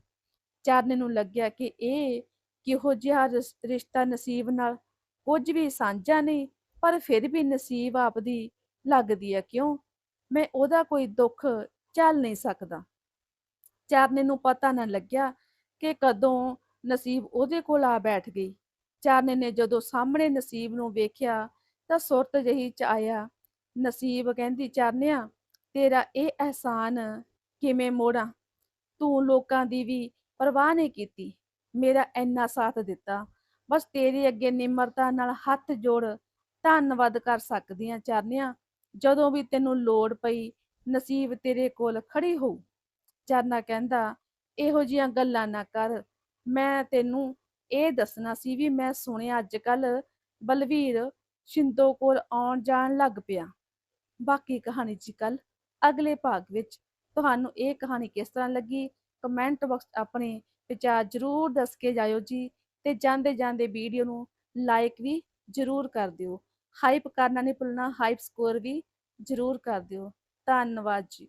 ਚਾਰਨੇ ਨੂੰ ਲੱਗਿਆ ਕਿ ਇਹ ਕਿਹੋ ਜਿਹਾ ਰਿਸ਼ਤਾ ਨਸੀਬ ਨਾਲ ਕੁਝ ਵੀ ਸਾਂਝਾ ਨਹੀਂ, ਪਰ ਫਿਰ ਵੀ ਨਸੀਬ ਆਪਦੀ ਲੱਗਦੀ ਹੈ ਕਿਉਂ? ਮੈਂ ਉਹਦਾ ਕੋਈ ਦੁੱਖ ਝੱਲ ਨਹੀਂ ਸਕਦਾ। ਚਾਰਨੇ ਨੂੰ ਪਤਾ ਨਾ ਲੱਗਿਆ ਕਿ ਕਦੋਂ ਨਸੀਬ ਉਹਦੇ ਕੋਲ ਆ ਬੈਠ ਗਈ। ਚਾਰਨੇ ਨੇ, ਜਦੋਂ ਸਾਹਮਣੇ ਨਸੀਬ ਨੂੰ ਵੇਖਿਆ ਤਾਂ ਸੁਰਤ ਜਹੀ ਚ ਆਇਆ। ਨਸੀਬ ਕਹਿੰਦੀ, ਚਾਰਨਿਆ, ਤੇਰਾ ਇਹ ਅਹਿਸਾਨ ਕਿਵੇਂ ਮੋੜਾਂ? ਤੂੰ ਲੋਕਾਂ ਦੀ ਵੀ ਪਰਵਾਹ ਨਹੀਂ ਕੀਤੀ। ਮੇਰਾ ਇੰਨਾ ਸਾਥ ਦਿੱਤਾ। ਬਸ ਤੇਰੇ ਅੱਗੇ ਨਿਮਰਤਾ ਨਾਲ ਹੱਥ ਜੋੜ ਧੰਨਵਾਦ ਕਰ ਸਕਦੀ ਆ, ਚਰਨਿਆ। ਜਦੋਂ ਵੀ ਤੈਨੂੰ ਲੋੜ ਪਈ, ਨਸੀਬ ਤੇਰੇ ਕੋਲ ਖੜੀ ਹੋਊ। ਚਰਨਾ ਕਹਿੰਦਾ, ਇਹੋ ਜੀਆਂ ਗੱਲਾਂ ਨਾ ਕਰ। ਮੈਂ ਤੈਨੂੰ ਇਹ ਦੱਸਣਾ ਸੀ ਵੀ ਮੈਂ ਸੁਣਿਆ ਅੱਜ ਕੱਲ ਬਲਵੀਰ ਸ਼ਿੰਦੋ ਕੋਲ ਆਉਣ ਜਾਣ ਲੱਗ ਪਿਆ। ਬਾਕੀ ਕਹਾਣੀ ਜੀ ਕੱਲ ਅਗਲੇ ਭਾਗ ਵਿੱਚ। ਤੁਹਾਨੂੰ ਇਹ ਕਹਾਣੀ ਕਿਸ ਤਰ੍ਹਾਂ ਲੱਗੀ? ਕਮੈਂਟ ਬਾਕਸ ਆਪਣੇ ਵਿਚਾਰ ਜਰੂਰ ਦੱਸ ਕੇ ਜਾਇਓ ਜੀ ਤੇ ਜਾਂਦੇ ਜਾਂਦੇ ਵੀਡੀਓ ਨੂੰ ਲਾਈਕ ਵੀ ਜਰੂਰ ਕਰ ਦਿਓ। ਹਾਈਪ ਕਰਨਾ ਨਹੀਂ ਭੁੱਲਣਾ, ਹਾਈਪ ਸਕੋਰ ਵੀ ਜਰੂਰ ਕਰ ਦਿਓ। ਧੰਨਵਾਦ ਜੀ।